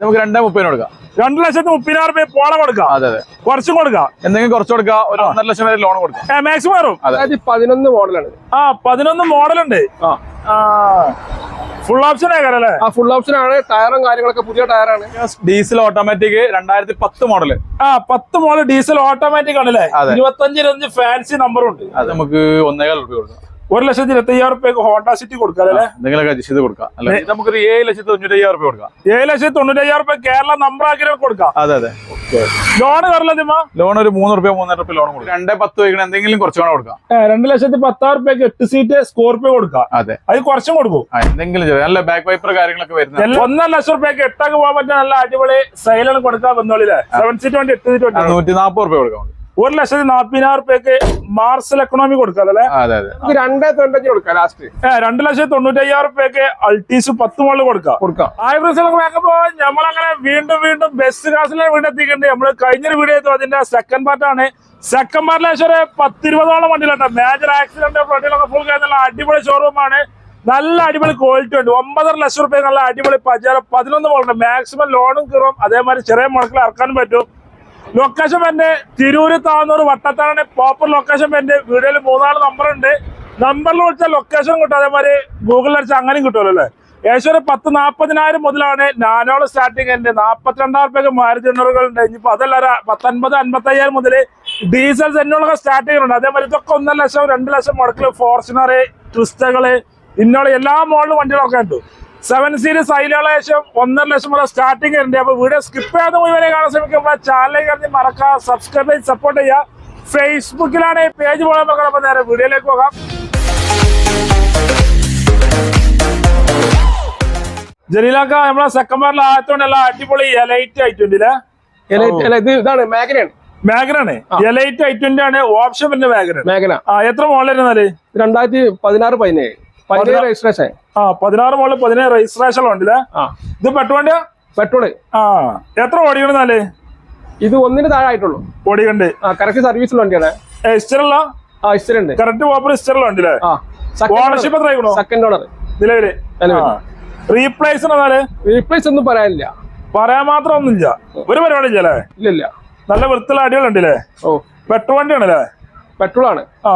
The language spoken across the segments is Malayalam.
നമുക്ക് രണ്ടേ മുപ്പതിന് കൊടുക്കാം. രണ്ടു ലക്ഷത്തി മുപ്പതിനായിരം രൂപ പോള കൊടുക്കാം. അതെ അതെ. കുറച്ചും കൊടുക്കാം. എന്തെങ്കിലും കുറച്ച് കൊടുക്കാം ഒരു ഒന്നര ലക്ഷം വരെ ലോൺ കൊടുക്കാം. മാക്സിമം വരും. അതായത് പതിനൊന്ന് മോഡലാണ്. ആ പതിനൊന്ന് മോഡൽ ഉണ്ട് ആ ഫുൾ ഓപ്ഷൻ അല്ലേ ആ ഫുൾ ഓപ്ഷൻ ആണ്. ടയറും കാര്യങ്ങളൊക്കെ പുതിയ ടയറാണ്. ഡീസൽ ഓട്ടോമാറ്റിക് രണ്ടായിരത്തി പത്ത് മോഡൽ ആ പത്ത് മോഡൽ ഡീസൽ ഓട്ടോമാറ്റിക് ആണല്ലേ. ഇരുപത്തഞ്ച് ഇരുപത്തഞ്ച് ഫാൻസി നമ്പറും ഉണ്ട്. അത് നമുക്ക് ഒന്നേകാൽ രൂപ കൊടുക്കാം. ഒരു ലക്ഷത്തി ഇരുപത്തയ്യായിരം റുപ്യക്ക് ഹോണ്ട സിറ്റി കൊടുക്കാം അല്ലേ എന്തെങ്കിലുമൊക്കെ അഡ്ജസ്റ്റ് ചെയ്ത് കൊടുക്കാം. അല്ലെ ഇത് നമുക്കൊരു ഏഴ് ലക്ഷത്തി തൊണ്ണൂറ്റി അയ്യായിരം റുപ്യ കൊടുക്കാം. ഏഴ് ലക്ഷത്തി തൊണ്ണൂറ്റി അയ്യായിരം റുപ്യ കേരള നമ്പർ ആക്കി കൊടുക്കാം. അതെ അതെ. ലോൺ കയറില്ല ലോൺ ഒരു മൂന്ന് റുപ്യ മൂന്നര റുപ്യ ലോൺ കൊടുക്കാം. രണ്ടേ പത്ത് വയ്ക്കണ എന്തെങ്കിലും കുറച്ച് വേണം കൊടുക്കാം. രണ്ട് ലക്ഷത്തി പത്തായിരം റുപ്യക്ക് എട്ട് സീറ്റ് സ്കോർപിയോ കൊടുക്കാം. അതെ. അത് കുറച്ചും കൊടുക്കും. എന്തെങ്കിലും നല്ല ബാക്ക് വൈപ്പർ കാര്യങ്ങളൊക്കെ വരുന്നത്. ഒന്നര ലക്ഷം റുപ്യക്ക് എട്ടൊക്കെ പോകാൻ പറ്റുന്ന നല്ല അടിപൊളി സൈലാണ് കൊടുക്കാം വന്നോളില്ലേ സെവൻ സീറ്റ് വേണ്ടി എട്ട് സീറ്റ് വേണ്ടി. നൂറ്റി നാൽപ്പത് റുപ്യ കൊടുക്കാം. ഒരു ലക്ഷത്തി നാപ്പതിനായിരം റുപ്യക്ക് മാർസൽ എക്കണോമി കൊടുക്കാം അല്ലേ? അതെ അതെ. നമുക്ക് രണ്ടേ തൊണ്ണൂറ്റി കൊടുക്കാം ലാസ്റ്റ് രണ്ട് ലക്ഷത്തി തൊണ്ണൂറ്റി അയ്യായിരം റുപ്യക്ക് അൾട്ടീസ് പത്ത് മുകളിൽ കൊടുക്കാം. കൊടുക്കാം. ആയ പ്രശ്നങ്ങളൊക്കെ നോക്കുമ്പോ നമ്മളങ്ങനെ വീണ്ടും വീണ്ടും ബെസ്റ്റ് ക്ലാസ്സിലെ വീണ്ടും എത്തിക്കേണ്ടത് നമ്മൾ കഴിഞ്ഞൊരു വീഡിയോ ചെയ്തു അതിന്റെ സെക്കൻഡ് പാർട്ടാണ് സെക്കൻഡ് പാർട്ടിൽ ഏകദേശം ഒരു പത്തിരുപതോളം വണ്ടികളുണ്ട് മേജർ ആക്സിഡന്റ് വണ്ടികളൊക്കെ ഫുൾ കഴിഞ്ഞാൽ അടിപൊളി ഷോറൂമാണ് നല്ല അടിപൊളി ക്വാളിറ്റി ഉണ്ട്. ഒമ്പതര ലക്ഷം റുപ്യ നല്ല അടിപൊളി പജാര പതിനൊന്ന് മോളുണ്ട് മാക്സിമം ലോണും കീറും. അതേമാതിരി ചെറിയ മുളക്കിൽ ഇറക്കാനും പറ്റും. ലൊക്കേഷൻ എന്റെ തിരൂര് താന്നൂർ വട്ടത്താണ് പ്രോപ്പർ ലൊക്കേഷൻ എന്റെ വീഡിയോയിൽ മൂന്നാൽ നമ്പർ ഉണ്ട്. നമ്പറിൽ വിളിച്ചാൽ ലൊക്കേഷൻ കിട്ടും. അതേമാതിരി ഗൂഗിളിൽ അടിച്ചാൽ അങ്ങനെയും കിട്ടുമല്ലോ അല്ലേ? ഏകദേശം ഒരു പത്ത് നാൽപ്പതിനായിരം മുതലാണ് നാനോൾ സ്റ്റാർട്ടിങ് ഉണ്ട്. നാൽപ്പത്തിരണ്ടായിരം രൂപയ്ക്ക് മാരുതി എണ്ണറുകൾ ഉണ്ട്. ഇനിയിപ്പോ അതല്ല ഒരു പത്തൊൻപത് അൻപത്തയ്യായിരം മുതൽ ഡീസൽ സെന്നുകളൊക്കെ സ്റ്റാർട്ടിങ് ഉണ്ട് അതേമാതിരി ഇതൊക്കെ ഒന്നര ലക്ഷം രണ്ട് ലക്ഷം മുടക്കിൽ ഫോർച്യൂണർ ട്രിസ്റ്റകൾ ഇന്നോൾ എല്ലാ മോഡലും വണ്ടികളൊക്കെ ഉണ്ട് സെവൻ സീരീസ് അതിലുള്ള ശേഷം ഒന്നര ലക്ഷം വരെ സ്റ്റാർട്ടിങ് വരുന്നുണ്ട് അപ്പൊ വീഡിയോ സ്കിപ്പ് ചെയ്യാതെ മുഴുവനെ കാണാൻ ശ്രമിക്കുമ്പോൾ ചാനലിൽ കയറി മറക്കുക സബ്സ്ക്രൈബ് ചെയ്ത് സപ്പോർട്ട് ചെയ്യുക. ഫേസ്ബുക്കിലാണ് ഈ പേജ് പോകാൻ നോക്കണം അപ്പൊ നേരെ വീഡിയോയിലേക്ക് പോകാം. ജലീലാക്ക നമ്മളെ സെക്കൻഡ് എല്ലാം അടിപൊളി എലൈറ്റ് ഐ ട്വന്റി അല്ല ഇത് ഇതാണ് മേഖലയാണ്. മാഗനാണ് എലൈറ്റ് ട്വന്റി ആണ് ഓപ്ഷൻ പിന്നെ മേഖല മേഖല. ആ എത്ര മോളിരുന്നാൽ രണ്ടായിരത്തി പതിനാറ് പതിനേഴ്. രജിസ്ട്രേഷൻ ആ പതിനാറ് മോളിൽ പതിനേഴ് രജിസ്ട്രേഷൻ ഉണ്ടല്ലേ? ഇത് പെട്ടോണ്ട് പെട്രോൾ ആ. എത്ര ഓടിക്കണെന്നാൽ ഇത് ഒന്നിന് താഴെ ആയിട്ടുള്ളൂ. ഓടിയുണ്ട് ആ കറക്റ്റ് സർവീസുള്ള വണ്ടിയാണ്. ഇസ്റ്ററല്ല ആ കറക്റ്റ് ഉണ്ടല്ലേ ഓണർഷിപ്പ് എത്ര ആയിക്കണോ? സെക്കൻഡ് ഓണർ നിലവിൽ. റീപ്ലേസ് എന്നാൽ? റീപ്ലേസ് ഒന്നും പറയാനില്ല. പറയാൻ മാത്രം ഒന്നുമില്ല. ഒരു പരിപാടി ഇല്ലല്ലേ. ഇല്ല നല്ല വൃത്തിയുള്ള അടികളുണ്ടല്ലേ ഓ. പെട്രോൾ വണ്ടിയാണല്ലേ? പെട്രോൾ ആണ്. ആ.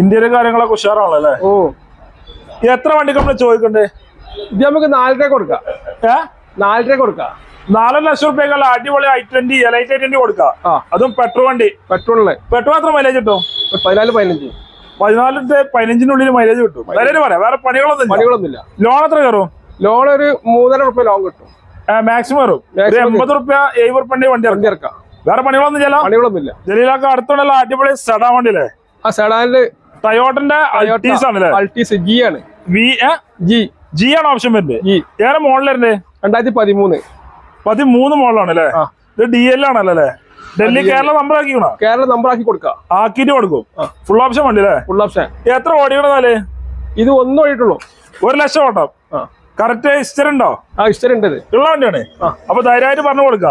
ഇന്ത്യയിലെ കാര്യങ്ങളൊക്കെ ഉഷാറാണല്ലോ ഓ. എത്ര വണ്ടിക്ക് നമ്മൾ ചോദിക്കണ്ടേ? ഇത് നമുക്ക് നാലര കൊടുക്കാം. ഏ? നാലര കൊടുക്കാം. നാലര ലക്ഷം റുപ്യക്കുള്ള അടിപൊളി i twenty L i twenty കൊടുക്കാം. അതും പെട്രോൾ വണ്ടി. പെട്രോളിന്. പെട്രോൾ എത്ര മൈലേജ് കിട്ടും? പതിനാല് പതിനഞ്ച്. പതിനാലിന്റെ പതിനഞ്ചിനുള്ളിൽ മൈലേജ് കിട്ടും. മൈലേജ് പറയാം. വേറെ പണികളൊന്നും ഇല്ല. പണികളൊന്നുമില്ല. ലോൺ എത്ര കയറും? ലോൺ ഒരു മൂന്നര റുപ്യ ലോൺ കിട്ടും. മാക്സിമം കയറും. എൺപത് റുപ്യ എഴുപത് റുപ്യന്റെ വണ്ടി ഇറങ്ങി ഇറക്കാം. വേറെ പണികളൊന്നും ചെയ്യല പണികളൊന്നുമില്ല. ജലീലൊക്കെ അടുത്തുള്ള അടിപൊളി സെഡാ വണ്ടിയില്ലേ? ആ സെഡാനിൽ ടയോട്ടന്റെ അൾട്ടീസ് ആണല്ലേ? അൾട്ടീസ് ജി ആണ്. വി ജി ജി ആണ് ഓപ്ഷൻ വരുന്നത്? ജി ഏറെ മോഡലുണ്ട് രണ്ടായിരത്തി പതിമൂന്ന് പതിമൂന്ന് മോഡലാണ് അല്ലേ. ഇത് ഡി എൽ ആണല്ലോ? അല്ലേ ഡൽഹി. കേരള നമ്പർ ആക്കിക്കണോ? കേരള നമ്പർ ആക്കി കൊടുക്കാം. ആക്കിയിട്ട് കൊടുക്കും. ഫുൾ ഓപ്ഷൻ വണ്ടി അല്ലേ? ഫുൾ ഓപ്ഷൻ എത്ര ഓടിക്കണെന്നാൽ ഇത് ഒന്നും ഓടിയിട്ടുള്ളൂ. ഒരു ലക്ഷം ഓട്ടം. കറക്റ്റ് ഹിസ്റ്ററി ഉണ്ടോ? ആ ഇഷ്ടം ഉണ്ട് ഉള്ള വണ്ടിയാണ്. അപ്പൊ ധൈര്യമായിട്ട് പറഞ്ഞു കൊടുക്ക.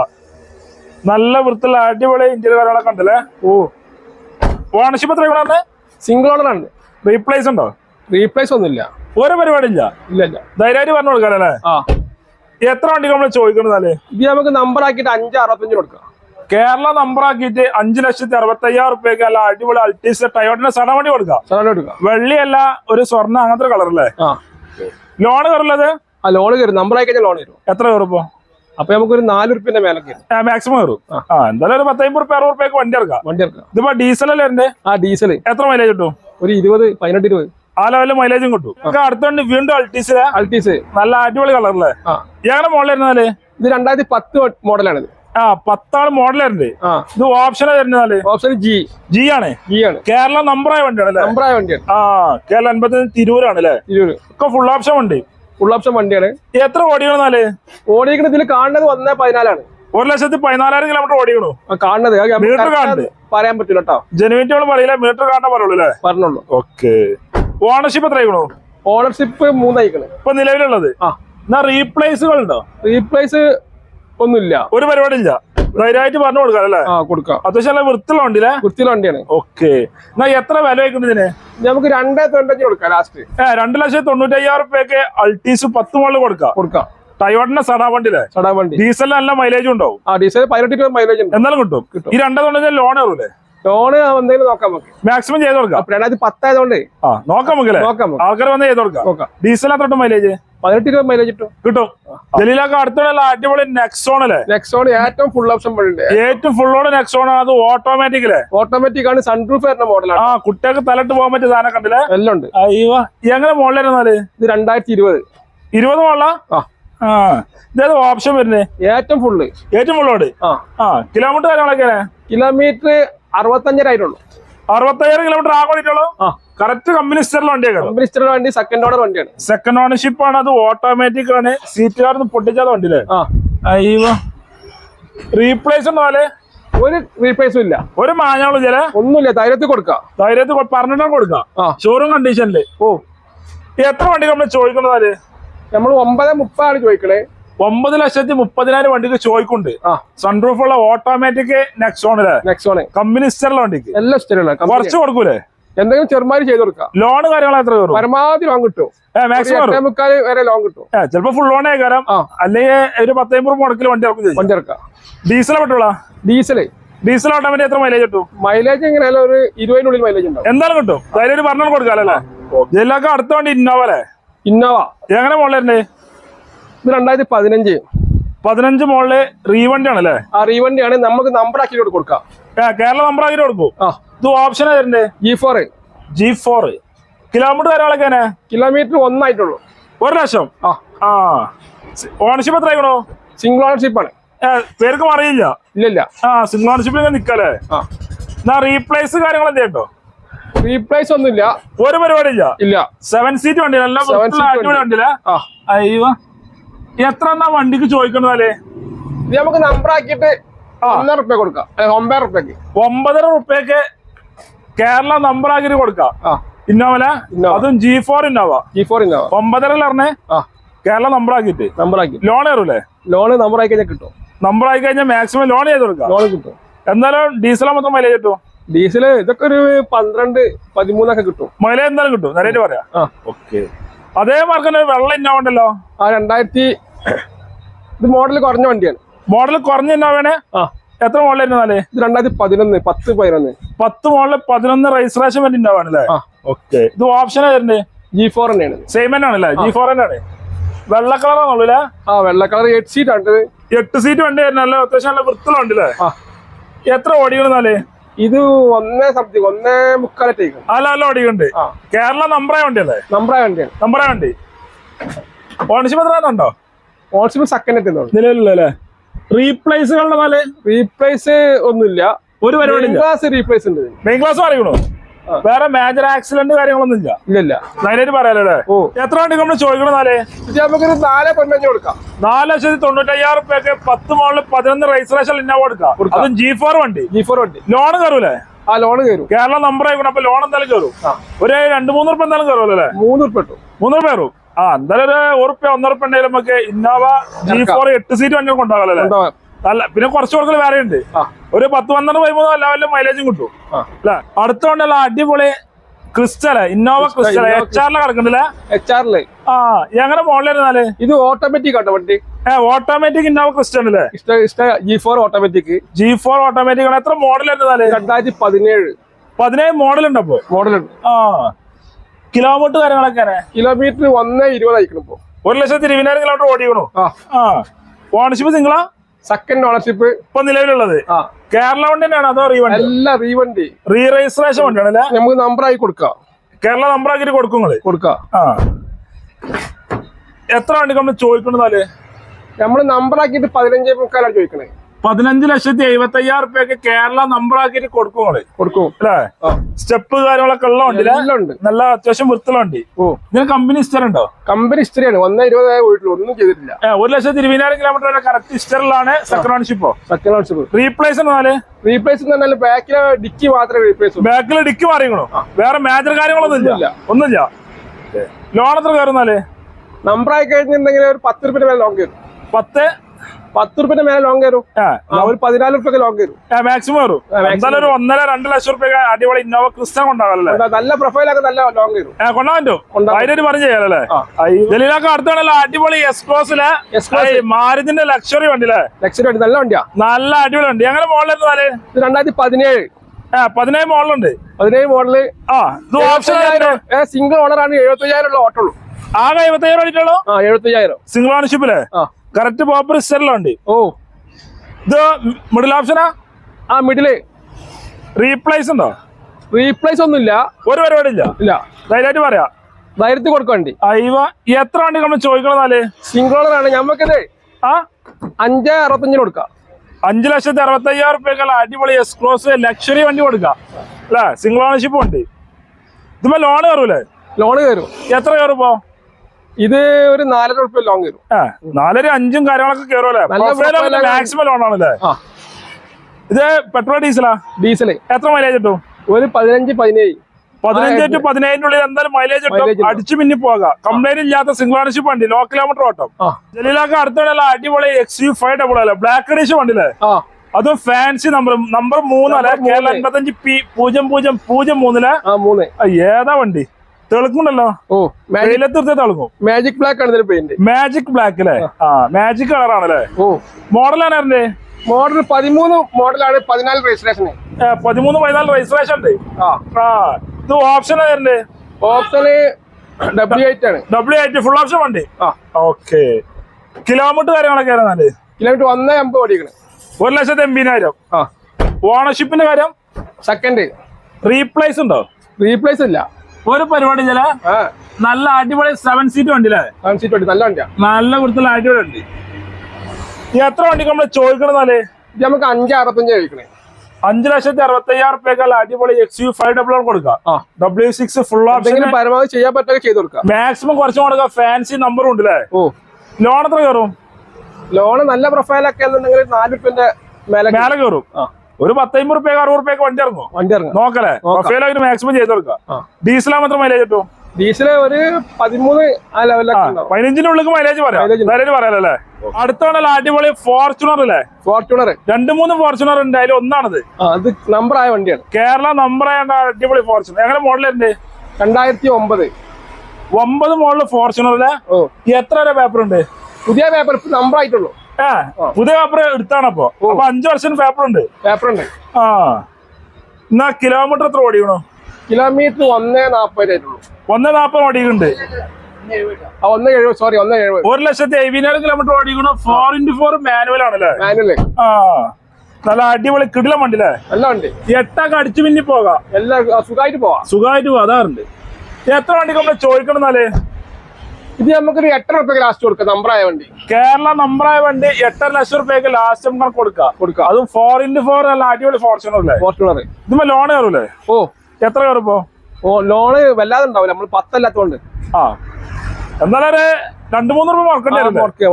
നല്ല വൃത്തിയുള്ള അടിപൊളി ഇന്ത്യയിലെ കാര്യങ്ങളൊക്കെ ഉണ്ടല്ലേ? ഓ. ഓണർഷിപ്പ് എത്ര സിംഗിൾ ഓണർ ആണ് റീപ്ലേസ് ഉണ്ടോ? റീപ്ലേസ് ഒന്നുമില്ല. ഒരു പരിപാടി ഇല്ല ഇല്ല. ഇല്ല ധൈര്യമായിട്ട് പറഞ്ഞു കൊടുക്കാനല്ലേ ആ. എത്ര വണ്ടി നമ്മൾ ചോദിക്കണതല്ലേ ഇത് നമുക്ക് നമ്പർ ആക്കിയിട്ട് അഞ്ച് അറുപത്തഞ്ച് കൊടുക്കാം. കേരള നമ്പർ ആക്കിയിട്ട് അഞ്ചു ലക്ഷത്തി അറുപത്തി അയ്യായിരം റുപ്യക്ക് അല്ല അടിപൊളി അൾട്ടീസ് ടയോട്ടിന്റെ സട വണ്ടി കൊടുക്കാം. സാധനം എടുക്കാം വെള്ളിയല്ല ഒരു സ്വർണ അങ്ങനത്തെ കളറല്ലേ ലോൺ കയറുള്ളത് ആ. ലോൺ കയറും നമ്പർ ആയിക്കഴിഞ്ഞാൽ ലോൺ കയറും എത്ര കയറുമ്പോ അപ്പൊ നമുക്കൊരു നാല് റുപ്യന്റെ മേലൊക്കെ മാക്സിമം കയറും ആ. എന്തായാലും ഒരു പത്തമ്പത് റുപ്യ അറുപത് റുപ്യക്ക് വണ്ടി ഇറക്കാം വണ്ടി ഇറക്കാം ഇതിപ്പോ ഡീസൽ അല്ലേ എന്റെ ആ ഡീസൽ എത്ര മൈലേജ് കിട്ടും? ഒരു ഇരുപത് പതിനെട്ട് ഇരുപത്. ആ ലെവലിൽ മൈലേജും കിട്ടും. അടുത്തോണ്ട് വീണ്ടും അൾട്ടീസ് അൾട്ടീസ് നല്ല അടിപൊളി കളറല്ലേ ഞങ്ങളുടെ മോഡലായിരുന്നാൽ ഇത് രണ്ടായിരത്തി പത്ത് മോഡലാണിത് ആ പത്താൾ മോഡൽ ആ. ഇത് ഓപ്ഷൻ തരുന്നാൽ ഓപ്ഷൻ ജി ജി ആണ്. ജി ആണ്. കേരള നമ്പറായ വണ്ടിയാണ് നമ്പറായ വണ്ടിയാണ്. ആ കേരള അൻപത്തി തിരൂരാണ് അല്ലേ? തിരൂര്. ഒക്കെ ഫുൾ ഓപ്ഷൻ വണ്ടി. ഫുൾ ഓപ്ഷൻ വണ്ടിയാണ്. എത്ര ഓടിക്കണെന്നാൽ ഓടിയിരിക്കുന്ന ഇതിൽ കാണുന്നത് ഒന്നേ പതിനാലാണ്. ഒരു ലക്ഷത്തി പതിനാലായിരം കിലോമീറ്റർ ഓടിക്കണു. കാണുന്നത്. മീറ്റർ കാണുന്നത്. പറയാൻ പറ്റില്ല കേട്ടോ. ജനുവിറ്റോൾ പറയില്ല മീറ്റർ കാണാൻ പറയുള്ളൂ അല്ലേ? പറഞ്ഞോളൂ. ഓക്കെ ഓണർഷിപ്പ് എത്ര ആയിക്കണു ഓണർഷിപ്പ് മൂന്നായിക്കണ്. ഇപ്പൊ നിലവിലുള്ളത്? ആ. എന്നാ റീപ്ലേസുകൾ ഉണ്ടോ റീപ്ലേസ് ഒന്നുമില്ല. ഒരു പരിപാടി ഇല്ല ധൈര്യമായിട്ട് പറഞ്ഞു കൊടുക്കാം അല്ലേ? ആ കൊടുക്കാം. അത്യാവശ്യം നല്ല വൃത്തിയുള്ള വണ്ടിയില്ലേ വൃത്തിയുള്ള വണ്ടിയാണ്. ഓക്കെ. എന്നാ എത്ര വില വെക്കുന്നത് ഇതിന്? നമുക്ക് രണ്ടേ തൊണ്ണൂറ്റി കൊടുക്കാം ലാസ്റ്റ് ഏ രണ്ട് ലക്ഷത്തി തൊണ്ണൂറ്റി അയ്യായിരം റുപ്യക്ക് അൾട്ടീസ് പത്ത് മുകളിൽ കൊടുക്കാം. കൊടുക്കാം. ടയോട്ടിന്റെ സടാ വണ്ടിയിലെ. സടാ വണ്ടി. ഡീസലിന് നല്ല മൈലേജ് ഉണ്ടാവും. ആ ഡീസൽ പതിനെട്ട് മൈലേജ് എന്നാലും കിട്ടും. ഈ ഈ തൊണ്ണൂറ്റി ലോൺ കയറൂലേ ലോണ് എന്തെങ്കിലും നോക്കാം നമുക്ക്. മാക്സിമം ചെയ്ത് കൊടുക്കാം. രണ്ടായിരത്തി പത്തായതുകൊണ്ട്. നോക്കാം നമുക്ക്. ആൾക്കാർ വന്ന് ചെയ്ത് കൊടുക്കാം. ഡീസൽ എത്ര മൈലേജ് പതിനെട്ട് ഇരുപത് മൈലേജ് കിട്ടും. കിട്ടും ജലീലൊക്കെ അടുത്തുള്ള അടിപൊളി നെക്സോൺ അല്ലേ? നെക്സോൺ ഏറ്റവും ഫുൾ ഓപ്ഷൻ ഏറ്റവും ഫുള്ളോട് നെക്സോൺ ആണ്. അത് ഓട്ടോമാറ്റിക് അല്ലേ? ഓട്ടോമാറ്റിക് ആണ്. സൺറൂഫ് വരുന്ന മോഡലാണ് ആ കുട്ടികൾക്ക് തലട്ട് പോകാൻ പറ്റിയ സാധനം കണ്ടില്ലേ എല്ലാം ഉണ്ട്. അയ്യോ എങ്ങനെ മുകളിലിരുന്നാൽ ഇത് രണ്ടായിരത്തി ഇരുപത്. ഇരുപത് മുകളില ആ? ഇതേത് ഓപ്ഷൻ വരുന്നത് ഏറ്റവും ഫുള്ള് ഏറ്റവും ഫുള്ളോട് ആ. കിലോമീറ്റർ കാര്യങ്ങളൊക്കെ കിലോമീറ്റർ അറുപത്തഞ്ചരായിട്ടുള്ളൂ. അറുപത്തയ്യായിരം കിലോമീറ്റർ ആകോളിട്ടുള്ളൂ കറക്റ്റ് വണ്ടി സെക്കൻഡ് വണ്ടിയാണ്. സെക്കൻഡ് ഓണർഷിപ്പ് ആണ് അത് ഓട്ടോമാറ്റിക് ആണ്. സീറ്റ് കാർന്ന് പൊട്ടിച്ചാതെ വണ്ടിയില്ലേ? ആ. അയ്യോ. റീപ്ലേസ് പോലെ ഒരു റീപ്ലേസും ഇല്ല. ഒരു മാഞ്ഞാളും ചില ഒന്നുമില്ല ധൈര്യത്തിൽ കൊടുക്കാം. ധൈര്യത്തിൽ പറഞ്ഞിട്ടാണ് കൊടുക്കാം. ഷോറൂം കണ്ടീഷനിൽ ഓ. എത്ര വണ്ടി നമ്മൾ ചോദിക്കുന്നതാൽ നമ്മൾ ഒമ്പത് മുപ്പതാണ് ചോദിക്കണേ. ഒമ്പത് ലക്ഷത്തി മുപ്പതിനായിരം വണ്ടിക്ക് ചോയ്ക്കുണ്ട്. സൺറൂഫുള്ള സൺറൂഫ് ഉള്ള ഓട്ടോമാറ്റിക് നെക്സോണിൽ നെക്സോണ് കമ്പനി സ്റ്ററിലെ വണ്ടിക്ക്. എല്ലാ കുറച്ച് കൊടുക്കൂലേ? എന്തെങ്കിലും ചെറുമാരി ചെയ്ത് കൊടുക്കാം. ലോൺ കാര്യങ്ങൾ എത്ര കയറും? പരമാവധി ലോൺ കിട്ടും. മാക്സിമം വരെ ലോൺ കിട്ടും. ചിലപ്പോ ഫുൾ ലോണേ കയറാം അല്ലെങ്കിൽ ഒരു പത്തമ്പത് മുടക്കിൽ വണ്ടി ഇറക്കും വണ്ടി ഇറക്കാം. ഡീസൽ പറ്റുള്ള ഡീസൽ ഡീസൽ ഓട്ടോമാറ്റിക് എത്ര മൈലേജ് കിട്ടും? മൈലേജ് എങ്ങനെയാലും ഒരു ഇരുപതിനുള്ളിൽ മൈലേജ് ഉണ്ടാവും. എന്തായാലും കിട്ടും. അതിലൊരു ഒരു പറഞ്ഞു കൊടുക്കാല്ലേ ജില്ലക്ക് അടുത്ത വണ്ടി ഇന്നോവ അല്ലേ? ഇന്നോവ എങ്ങനെ മോളിലുണ്ട് ഇത് രണ്ടായിരത്തി പതിനഞ്ച്. പതിനഞ്ച് മോളിൽ റീവണ്ടി ആണല്ലേ? ആ റീവണ്ടി റീവണ്ടിയാണ് നമുക്ക് നമ്പർ ആക്കി കൊടുക്കാം. കേരള നമ്പർ ആക്കി കൊടുക്കും. ആ. ഇത് ഓപ്ഷൻ തരണ്ടേ G four G four kilometre വരാളൊക്കെ kilometre ഒന്നായിട്ടുള്ളൂ. ഒരു ലക്ഷം? ആ. ആ. ഓണർഷിപ്പ് എത്ര ആയിക്കണോ സിംഗിൾ ഓണർഷിപ്പ് ആണ് പേർക്കും അറിയില്ല. ഇല്ലില്ല. ആ സിംഗിൾ ഓണർഷിപ്പിൽ നിക്കല്ലേ? ആ. എന്നാ റീപ്ലേസ് കാര്യങ്ങൾ എന്ത് കേട്ടോ റീപ്ലേസ് ഒന്നുമില്ല. ഒരു പരിപാടി ഇല്ല. ഇല്ല സെവൻ സീറ്റ് വണ്ടി നല്ല Seven വൃത്തിയുള്ള seat അടിപൊളി വണ്ടി. ആ. അയ്യോ. എത്ര എന്നാ വണ്ടിക്ക് ചോദിക്കണതല്ലേ ഇത് നമുക്ക് നമ്പർ ആക്കിയിട്ട്. ഒന്നര റുപ്യ കൊടുക്കാം. അല്ല, ഒമ്പത് റുപ്യക്ക്. ഒമ്പതര റുപ്യക്ക് കേരള നമ്പർ ആക്കിട്ട് കൊടുക്കാം. ഇന്നോവല. അതും G four Innova. G four Innova. ഒമ്പതര പറഞ്ഞേ? കേരള നമ്പർ ആക്കിയിട്ട്. നമ്പർ ആക്കി. ലോൺ കയറൂലേ ലോണ് നമ്പർ ആക്കി കഴിഞ്ഞാൽ കിട്ടും. നമ്പർ ആക്കി കഴിഞ്ഞാൽ മാക്സിമം ലോൺ ചെയ്ത് കൊടുക്കാം. ലോൺ കിട്ടും. എന്നാലും ഡീസൽ മൊത്തം മൈലേജ് കിട്ടും ഡീസൽ ഇതൊക്കെ ഒരു പന്ത്രണ്ട് പതിമൂന്നൊക്കെ കിട്ടും. മൈലേജ് എന്തായാലും കിട്ടും. നേരെ പറയാം. ഓക്കെ അതേ മാർക്ക് തന്നെ വെള്ള ഇന്നോവ ഉണ്ടല്ലോ ആ രണ്ടായിരത്തി ഇത് മോഡൽ കുറഞ്ഞ വണ്ടിയാണ്. മോഡൽ കുറഞ്ഞ ഇന്നോവേണ് ആ. എത്ര മോഡൽ ഇരുന്നാലേ ഇത് രണ്ടായിരത്തി പതിനൊന്ന് പത്ത് പതിനൊന്ന്. പത്ത് മോഡൽ പതിനൊന്ന് രജിസ്ട്രേഷൻ വേണ്ടി ഉണ്ടാവാണല്ലേ ഓക്കെ. ഇത് ഓപ്ഷൻ ആയിരുന്നു ജി ഫോർ തന്നെയാണ്. സെയിം തന്നെ ആണല്ലേ ജി ഫോർ തന്നെയാണ്. വെള്ള കളറാണുള്ളൂ ആ വെള്ള കളർ എട്ട് സീറ്റ് ആണ് എട്ട് സീറ്റ് വണ്ടി വരുന്നല്ലേ അത്യാവശ്യം നല്ല അല്ലേ എത്ര ഓടിക്കണെന്നാലേ ഇത് ഒന്നേ സംതിങ് ഒന്നേ മുക്കാലത്തേക്ക് അല്ല നല്ല ഓടിക്കുന്നുണ്ട് ആ. കേരള നമ്പറായ വണ്ടിയല്ലേ? നമ്പറായ വണ്ടിയാണ് നമ്പറായ വണ്ടി. ഓണർഷിപ്പ് എത്ര ഉണ്ടോ ഓൾസിബിൾ സെക്കൻഡ് എത്തുന്നുണ്ട് നിലവിലല്ലേ റീപ്ലേസുകളുടെ നാല് റീപ്ലേസ് ഒന്നുമില്ല. ഒരു പരിപാടി റീപ്ലേസ് ഉണ്ട്. മെയിൻ ക്ലാസ് അറിയണോ. വേറെ മേജർ ആക്സിഡന്റ് കാര്യങ്ങളൊന്നും ഇല്ല. ഇല്ലില്ല നേരിട്ട് പറയാലേ ഓ. എത്ര വണ്ടി നമ്മൾ ചോദിക്കണം നാലേ? നമുക്കൊരു നാല് പതിനഞ്ച് കൊടുക്കാം. നാല് ലക്ഷത്തി തൊണ്ണൂറ്റയ്യായിരം റുപ്യൊക്കെ പത്ത് മോളിൽ പതിനൊന്ന് രജിസ്ട്രേഷൻ ഇന്നോവ കൊടുക്കാം. അതും ജി ഫോർ വണ്ടി. ജി ഫോർ വണ്ടി. ലോൺ കയറൂലേ? ആ ലോണ് കയറും. കേരള നമ്പർ ആയിക്കോട്ടെ അപ്പൊ ലോൺ എന്തായാലും കയറും. ഒരു രണ്ട് മൂന്ന് റുപ്യ എന്തായാലും കയറുമല്ലോ അല്ലേ? മൂന്ന് റുപ്യ കിട്ടും. മൂന്ന് റുപ്യ കയറും. ആ എന്തായാലും ഒരു ഉറുപ്യ ഒന്നര ഉണ്ടെങ്കിലും ഉണ്ടെങ്കിൽ നമുക്ക് ഇന്നോവ ജി ഫോർ എട്ട് സീറ്റ് വണ്ടി കൊണ്ടാകാലോ അല്ലേ പിന്നെ കുറച്ച് കൊടുക്കൽ വേറെ ഉണ്ട്. ഒരു പത്ത് പന്ത്രണ്ട് പതിമൂന്ന് വല്ല മൈലേജും കിട്ടും. അല്ല അടുത്തോണ്ടല്ല അടിപൊളി crystal Innova crystal Innova H ആറിലെ കിടക്കണ്ടല്ലേ എച്ച് ആറിൽ ആ എങ്ങനെ മോളിലിരുന്നാൽ ഇത് ഓട്ടോമാറ്റിക് ആട്ടോ വണ്ടി. ഏഹ് ഓട്ടോമാറ്റിക് ഇന്നോവ ക്രിസ്റ്റൽ അല്ലേ G four automatic G four automatic ആണ്. എത്ര മോഡൽ ഇരുന്നാൽ രണ്ടായിരത്തി പതിനേഴ് പതിനേഴ് മോഡൽ ഉണ്ട് അപ്പൊ ഉണ്ട്. ആ. കിലോമീറ്റർ കാര്യങ്ങളൊക്കെ കിലോമീറ്റർ ഒന്ന് ഇരുപത് അയക്കണം ഇപ്പൊ. ഒരു ലക്ഷത്തി ഇരുപതിനായിരം കിലോമീറ്റർ ഓടിക്കണോ? ആ. ഓണർഷിപ്പ് നിങ്ങളാ സെക്കൻഡ് ഓണർഷിപ്പ് ഇപ്പൊ നിലവിലുള്ളത്? കേരള വണ്ടി തന്നെയാണോ അതോ റീവണ്ടി അല്ല റീവണ്ടി റീ രജിസ്ട്രേഷൻ വണ്ടിയാണല്ലേ? നമുക്ക് നമ്പർ ആക്കി കൊടുക്കാം. കേരള നമ്പർ ആക്കിട്ട് കൊടുക്കും നിങ്ങൾ? കൊടുക്കാം. ആ. എത്ര വണ്ടി നമ്മൾ ചോദിക്കണതാൽ നമ്മൾ നമ്പർ ആക്കിയിട്ട് പതിനഞ്ചേ മുക്കാലാണ് ചോദിക്കണേ. പതിനഞ്ച് ലക്ഷത്തി എഴുപത്തി അയ്യായിരം റുപ്യൊക്കെ കേരള നമ്പർ ആക്കിയിട്ട് കൊടുക്കും നിങ്ങൾ കൊടുക്കും. അല്ലേ? സ്റ്റെപ്പ് കാര്യങ്ങളൊക്കെ ഉള്ള ഉണ്ട്. നല്ല അത്യാവശ്യം വൃത്തിലുണ്ട് ഇതിന് കമ്പനി ഹിസ്റ്ററി ഉണ്ടോ? കമ്പനി ഹിസ്റ്ററിയാണ് ഒന്നേ ഇരുപതായ വീട്ടിൽ ഒന്നും ചെയ്തിട്ടില്ല. ഒരു ലക്ഷത്തി ഇരുപതിനായിരം കിലോമീറ്റർ വരെ കറക്റ്റ് ഹിസ്റ്ററിലാണ് സെക്കൻഡ് ഓൺഷിപ്പോ സെക്കൻഡ് ഓൺഷിപ്പ് റീപ്ലേസ് എന്നാൽ റീപ്ലേസ് എന്ന് പറഞ്ഞാൽ ബാക്കിലെ ഡിക്കി മാത്രമേ റീപ്ലേസ് ബാക്കിലെ ഡിക്കി മാറിയോ വേറെ മേജർ കാര്യങ്ങളൊന്നും ഇല്ല. ഒന്നുമില്ല. ലോൺ എത്ര കയറുന്നാൽ നമ്പർ ആയി കഴിഞ്ഞിട്ടുണ്ടെങ്കിൽ ഒരു പത്ത് രൂപ വരെ ലോൺ കയറും. പത്ത് പത്ത് റുപ്യ മേലെ ലോങ് കയറും ഒരു പതിനാല് റുപ്യൊക്കെ ലോങ് കയറും മാക്സിമം വരും. എന്തായാലും ഒരു ഒന്നര രണ്ട് ലക്ഷം റുപ്യ അടിപൊളി ഇന്നോവ ക്രിസ്റ്റ കൊണ്ടാകല്ലേ നല്ല പ്രൊഫൈലൊക്കെ നല്ല ലോങ് കയറും കൊണ്ടാകും അതിനൊരു പറഞ്ഞു ചെയ്യാലല്ലേ? ആ. ജലീലൊക്കെ അടുത്താണല്ലോ അടിപൊളി എസ് Express. മാരുതിന്റെ ലക്ഷറി വണ്ടിയില്ലേ ലക്ഷറി വണ്ടി നല്ല വണ്ടിയാ. നല്ല അടിപൊളി വണ്ടി. ഞങ്ങളുടെ മോഡലായിരുന്നാൽ ഇത് രണ്ടായിരത്തി പതിനേഴ്. പതിനേഴ് മോഡലുണ്ട്. പതിനേഴ് മോഡൽ. ആ ഇത് ഓപ്ഷൻ സിംഗിൾ ഓണറാണ് എഴുപത്തയ്യായിരം ഉള്ള ഓട്ടോ ഉള്ളൂ. ആകെ എഴുപത്തയ്യായിരം വേണ്ടിയിട്ടുള്ളൂ ആ എഴുപത്തയ്യായിരം സിംഗിൾ ഓണർഷിപ്പിൽ ആ. കറക്റ്റ് പോപ്പർ ഉണ്ട് ഓ. ഇത് മിഡിൽ ഓപ്ഷനാ ആ? മിഡിൽ റീപ്ലേസ് ഉണ്ടോ? റീപ്ലേസ് ഒന്നുമില്ല. ഒരു പരിപാടി ഇല്ല. ഇല്ല. ധൈര്യമായിട്ട് പറയാ. ധൈര്യത്തിൽ കൊടുക്കണ്ടി അയ്യോ എത്ര വണ്ടി നമ്മൾ ചോദിക്കണമെന്നാൽ സിംഗിൾ ആണ്. ഞമ്മക്കിത് ആ? അഞ്ച് അറുപത്തഞ്ചിന് കൊടുക്കാം. അഞ്ചു ലക്ഷത്തി അറുപത്തി അയ്യായിരം റുപ്യക്കുള്ള അടിപൊളി എക്സ്ക്ലോസ് ലക്ഷറി വണ്ടി കൊടുക്കാം. അല്ലേ? സിംഗിൾ ഓണർഷിപ്പ് ഉണ്ട് ഇതുമ്പോ ലോൺ കയറൂലേ ലോണ് കയറും എത്ര കയറുമ്പോ ഇത് ഒരു നാലര റുപ്യ ലോങ് വരും. നാലര അഞ്ചും കാര്യങ്ങളൊക്കെ കയറുമല്ലേ ആണ്. മാക്സിമം ലോൺ ആണല്ലേ? ഇത് പെട്രോൾ ഡീസലാ ഡീസൽ എത്ര മൈലേജ് കിട്ടും? ഒരു പതിനഞ്ച് പതിനേഴ്. പതിനഞ്ച് ടു പതിനേഴിന്റെ ഉള്ളിൽ എന്തായാലും മൈലേജ് കിട്ടും. അടിച്ചു മിന്നി പോകാം. കംപ്ലൈന്റ് ഇല്ലാത്ത സിംഗിൾ ഓണർഷിപ്പ് വണ്ടി ലോ കിലോമീറ്റർ ഓട്ടം. ജലീലാക്ക് അടുത്തുള്ള അടിപൊളി എക്സ് യു ഫൈവ് ഡബിൾ അല്ലേ? ബ്ലാക്ക് എഡീഷൻ വണ്ടിയില്ലേ? അതും ഫാൻസി നമ്പർ നമ്പർ മൂന്നല്ലേ. കേരള എൺപത്തഞ്ച് പി പൂജ്യം പൂജ്യം പൂജ്യം മൂന്നിൽ? ഏതാ വണ്ടി? തെളുക്കുണ്ടല്ലോ ഓ വെയിലത്തിർത്തി തെളുക്കും മാജിക് ബ്ലാക്ക് ആണ് ഇതിന്റെ പെയിന്റ് മാജിക് ബ്ലാക്ക് അല്ലേ? ആ. മാജിക് കളറാണല്ലേ ഓ. മോഡലാണ് അതിന്റെ? മോഡൽ പതിമൂന്ന് മോഡലാണ് പതിനാല് രജിസ്ട്രേഷൻ പതിമൂന്ന് പതിനാല് രജിസ്ട്രേഷൻ ഉണ്ട്. ആ. ഇത് ഓപ്ഷൻ അതിന്റെ? ഓപ്ഷൻ ഡബ്ല്യു എയ്റ്റ് ആണ്. ഡബ്ല്യു എയ്റ്റ് ഫുൾ ഓപ്ഷൻ വണ്ടി? ഓക്കെ കിലോമീറ്റർ കാര്യങ്ങളൊക്കെ ആയിരുന്നാൽ കിലോമീറ്റർ ഒന്ന് അമ്പത് ഓടിക്കണ്. ഒരു ലക്ഷത്തി എൺപതിനായിരം. ആ. ഓണർഷിപ്പിന്റെ കാര്യം? സെക്കൻഡ് റീപ്ലേസ് ഉണ്ടോ? റീപ്ലേസ് ഇല്ല. ഒരു പരിപാടി ചില നല്ല അടിപൊളി സെവൻ സീറ്റ് വണ്ടി അല്ലേ സെവൻ സീറ്റ് വണ്ടി നല്ല വണ്ടിയാ. നല്ല കൂടുതൽ അടിപൊളി വണ്ടി. എത്ര വണ്ടിക്ക് നമ്മൾ ചോദിക്കണമെന്നാൽ ഇത് നമുക്ക് അഞ്ച് അറുപത്തഞ്ച് ചോദിക്കണേ. അഞ്ചു ലക്ഷത്തി അറുപത്തി അയ്യായിരം റുപ്യക്കുള്ള അടിപൊളി എക്സ് യു ഫൈവ് ഡബിൾ കൊടുക്കാം. കൊടുക്കുക ഡബ്ല്യു സിക്സ് ഫുൾ ഓപ്ഷൻ പരമാവധി ചെയ്യാൻ പറ്റൊക്കെ ചെയ്ത് കൊടുക്കാം. മാക്സിമം കുറച്ചും കൊടുക്കുക ഫാൻസി നമ്പറും ഉണ്ട് അല്ലേ ഓ. ലോൺ എത്ര കയറും? ലോൺ നല്ല പ്രൊഫൈലൊക്കെ നാല് റുപ്യന്റെ മേലെ മേലെ കയറും. ഒരു പത്തമ്പത് റുപ്യ അറുപത് റുപ്യൊക്കെ വണ്ടി ഇറങ്ങും. വണ്ടി ഇറങ്ങും. നോക്കലേ പ്രൊഫൈലോ മാക്സിമം ചെയ്ത് കൊടുക്കാം. ആ. ഡീസലാ മാത്രം മൈലേജ് കിട്ടും? ഡീസൽ ഒരു പതിമൂന്ന് ആ ലെവലിലൊക്കെ പതിനഞ്ചിന്റെ ഉള്ളിൽ മൈലേജ് പറയാം. Mileage ഉണ്ട്. മൈലേജ് പറയാലോ അടുത്താണല്ലോ അടിപൊളി ഫോർച്യൂണർ അല്ലേ ഫോർച്യൂണർ രണ്ട് മൂന്ന് ഫോർച്യൂണർ ഉണ്ട്. അതിൽ ഒന്നാണത്. അത് നമ്പർ ആയ വണ്ടിയാണ്. കേരള നമ്പർ ആയ അടിപൊളി ഫോർച്യൂണർ എങ്ങനെ മോഡൽ ഉണ്ട് രണ്ടായിരത്തി ഒമ്പത് ഒമ്പത് മോഡൽ ഫോർച്യൂണർ അല്ലേ എത്ര വരെ പേപ്പർ ഉണ്ട്? പുതിയ പേപ്പർ നമ്പർ ആയിട്ടുള്ളൂ. ഏ പുതിയ പേപ്പർ എടുത്താണ് അപ്പൊ. അപ്പൊ അഞ്ചു വർഷം പേപ്പർ ഉണ്ട് പേപ്പർ ഉണ്ട് ആ. എന്നാ കിലോമീറ്റർ എത്ര ഓടിക്കണോ? കിലോമീറ്റർ ഒന്നേ നാപ്പത് ഒന്നേ നാപ്പത് ഓടിക്കുന്നുണ്ട് ആ ഒന്ന് എഴുപത് സോറി ഒന്ന് എഴുപത്. ഒരു ലക്ഷത്തി എഴുപതിനായിരം കിലോമീറ്റർ ഓടിക്കണോ. ഫോർ ഇന്റു ഫോർ മാനുവൽ ആണല്ലേ? മാനുവൽ ആ. നല്ല അടിപൊളി കിടിലം വണ്ടില്ലേ? എട്ടൊക്കെ അടിച്ചു മിന്നി പോകാം. എല്ലാം സുഖമായിട്ട് പോവാം. സുഖമായിട്ട് പോകാറുണ്ട് എത്ര വണ്ടിക്ക് നമ്മൾ ചോദിക്കണം എന്നാൽ? ഇത് നമുക്കൊരു എട്ടര റുപ്യക്ക് ലാസ്റ്റ് കൊടുക്കാം. നമ്പർ ആയ വണ്ടി. കേരള നമ്പറായ വണ്ടി എട്ടര ലക്ഷം റുപ്യക്ക് ലാസ്റ്റ് നമുക്ക് കൊടുക്കാം. കൊടുക്കാം. അതും ഫോർ ഇന്റു ഫോർ നല്ല അടിപൊളി ഫോർച്യൂണർ അല്ലേ? ഫോർച്യൂണർ ഇതുമ്പോ ലോൺ കയറൂലേ ഓ. എത്ര കയറുമ്പോ ഓ ലോണ് വല്ലാതെ ഉണ്ടാവില്ല. നമ്മൾ പത്തല്ലാത്തോണ്ട് ആ. എന്നാലും രണ്ടു മൂന്ന് റുപ്യ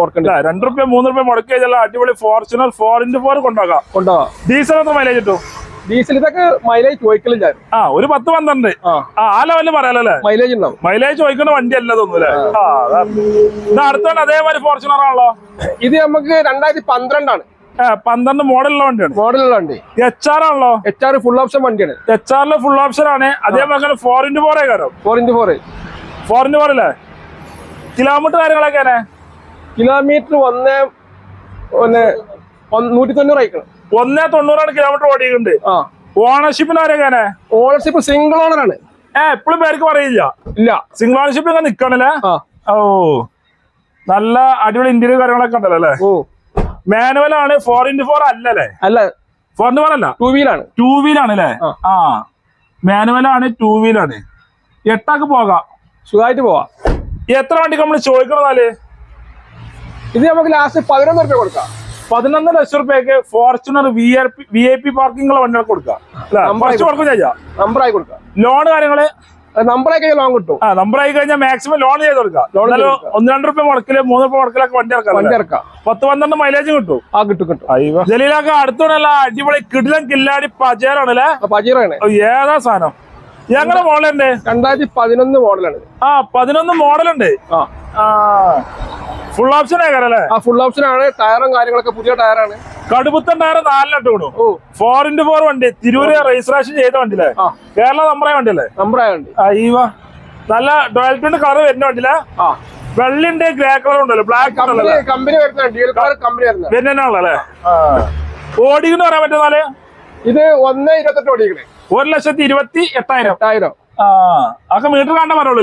മുടക്കേണ്ടി രണ്ടു റുപ്യ മൂന്ന് റുപ്യ മുടക്കി കഴിഞ്ഞാൽ അടിപൊളി ഫോർച്യൂണർ ഫോർ ഇന്റു ഫോർ കൊണ്ടുപോകാം കൊണ്ടുപോവാം. ഡീസൽ എത്ര മൈലേജ് കിട്ടും? ഡീസൽ ഇതൊക്കെ മൈലേജ് ആ ഒരു പത്ത് പന്ത്രണ്ട്. ആ. ലെവലിൽ പറയാലല്ലേ? മൈലേജ് ഉണ്ടാവും. മൈലേജ് ചോദിക്കുന്ന വണ്ടി അല്ല? തോന്നൂലേ ആ അതാണ്. ഇത് അടുത്താണ് അതേമാതിരി ഫോർച്യൂണർ ആണല്ലോ? ഇത് നമുക്ക് രണ്ടായിരത്തി പന്ത്രണ്ടാണ് പന്ത്രണ്ട് മോഡലുള്ള വണ്ടിയാണ്. മോഡലുള്ള വണ്ടി. എച്ച് ആർ ആണല്ലോ? എച്ച് ആർ ഫുൾ ഓപ്ഷൻ വണ്ടിയാണ്. എച്ച് ആറിലെ ഫുൾ ഓപ്ഷൻ ആണ്. അതേപോലെ four into four four into four four into four അല്ലേ? കിലോമീറ്റർ കാര്യങ്ങളൊക്കെ കിലോമീറ്റർ ഒന്ന് ഒന്ന് ഒന്ന് നൂറ്റി തൊണ്ണൂറ് അയക്കണം ഒന്നേ തൊണ്ണൂറാണ് കിലോമീറ്റർ ഓടിയിട്ടുണ്ട്. ഓണർഷിപ്പിന് ആരൊക്കെയാണ്? ഓണർഷിപ്പ് സിംഗിൾ ഓണർ ആണ്. ഏ എപ്പോഴും പേർക്ക് പറയില്ല. ഇല്ല. സിംഗിൾ ഓണർഷിപ്പ് ഇങ്ങനെ നിക്കണല്ലേ? ഓ നല്ല അടിപൊളി ഇന്റീരിയർ കാര്യങ്ങളൊക്കെ ഉണ്ടല്ലോ അല്ലേ? ഓ. മാനുവൽ ആണ് ഫോർ ഇന്റു ഫോർ അല്ലല്ലേ? അല്ല. ഫോർ ഇന്റു ഫോർ അല്ല? ടൂ വീലാണ് ടൂ വീലാണ് അല്ലേ? ആ. മാനുവൽ ആണ് ടൂ വീലാണ് എട്ടാക്ക് പോകാം. സുഖമായിട്ട് പോവാം. എത്ര വണ്ടിക്ക് നമ്മൾ ചോദിക്കണമെന്നാൽ ഇത് നമുക്ക് ലാസ്റ്റ് പതിനൊന്ന് റുപ്യ കൊടുക്കാം. പതിനൊന്ന് ലക്ഷം റുപ്യക്ക് Fortuner V R P V I P parking വണ്ടികൾ കൊടുക്കുക. അല്ലേ? Number കുറച്ച് കൊടുക്കും ചെയ്യാം. നമ്പർ ആയി കൊടുക്കാം ലോൺ കാര്യങ്ങൾ? നമ്പറായി കഴിഞ്ഞാൽ ലോൺ കിട്ടും. ആ നമ്പറായി കഴിഞ്ഞാൽ മാക്സിമം ലോൺ ചെയ്ത് കൊടുക്കാം. ഒന്ന് രണ്ട് റുപ്യ മുടക്കിൽ മൂന്ന് റുപ്യ മുടക്കിലൊക്കെ വണ്ടി ഇറക്കാം വണ്ടി ഇറക്കാം. പത്ത് പന്ത്രണ്ട് മൈലേജ് കിട്ടും. ആ കിട്ടും കിട്ടും. ജലീലൊക്കെ അടുത്തോണ്ടല്ല അടിപൊളി കിടിലം കില്ലാടി പജേറാണല്ലേ അല്ലേ? പജീറാണ്. ഏതാ സാധനം? ഞങ്ങളെ മോഡലുണ്ട് രണ്ടായിരത്തി പതിനൊന്ന് മോഡലാണ്. ആ പതിനൊന്ന് മോഡലുണ്ട്. ഫുൾ ഓപ്ഷൻ ആകാരം അല്ലേ ആ ഫുൾ ഓപ്ഷൻ ആണ്. ടയറും കാര്യങ്ങളൊക്കെ പുതിയ ടയറാണ്. കടുപ്പത്തൻ ടയർ നാലിലിട്ട് വിടും. ഫോർ ഇന്റു ഫോർ വണ്ടി. തിരൂര് രജിസ്ട്രേഷൻ ചെയ്ത വണ്ടിയില്ലേ. കേരള നമ്പറേ വണ്ടിയല്ലേ നമ്പറായ വണ്ടി. അയ്യോ നല്ല ഡോയൽറ്റിന്റെ കളർ വരുന്ന വണ്ടിയില്ല വെള്ളിന്റെ ഗ്രേ കളർ ഉണ്ടല്ലോ ബ്ലാക്ക് കമ്പനി വരുന്ന ഓടിക്കുന്ന പറയാൻ പറ്റുന്നാൽ ഇത് ഒന്ന് ഇരുപത്തെട്ട് ഓടിക്കണേ ഒരു ലക്ഷത്തി ഇരുപത്തി എട്ടായിരം. എട്ടായിരം. ആ അതൊക്കെ മീറ്റർ കണ്ട പറയുള്ളൂ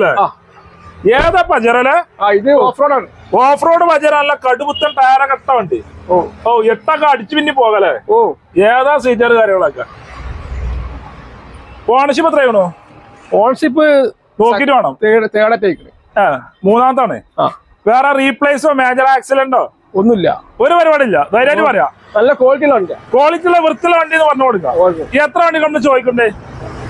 ഏതാ പജറല്ലേ ഇത് ഓഫ് റോഡ് ആണ് ഓഫ് റോഡ് പജറ നല്ല കടുപുത്തൻ ടയറ കട്ട വണ്ടി. ഓ. ഓ എട്ടൊക്കെ അടിച്ചു പിന്നെ പോകലേ ഓ. ഏതാ സീറ്റർ കാര്യങ്ങളൊക്കെ? ഓണർഷിപ്പ് എത്രയാണോ? ഓണർഷിപ്പ് നോക്കിട്ട് വേണം. ആ മൂന്നാമത്താണ്. വേറെ റീപ്ലേസോ മേജർ ആക്സിഡന്റോ ഒന്നുമില്ല. ഒരു പരിപാടിയില്ല. ധൈര്യമായിട്ട് പറയാം. നല്ല ക്വാളിറ്റി ഉള്ള വണ്ടിയാ. ക്വാളിറ്റിയുള്ള വൃത്തിയുള്ള വണ്ടി എന്ന് പറഞ്ഞു കൊടുക്കാം. എത്ര വണ്ടി കൊണ്ട് ചോദിക്കണ്ടേ?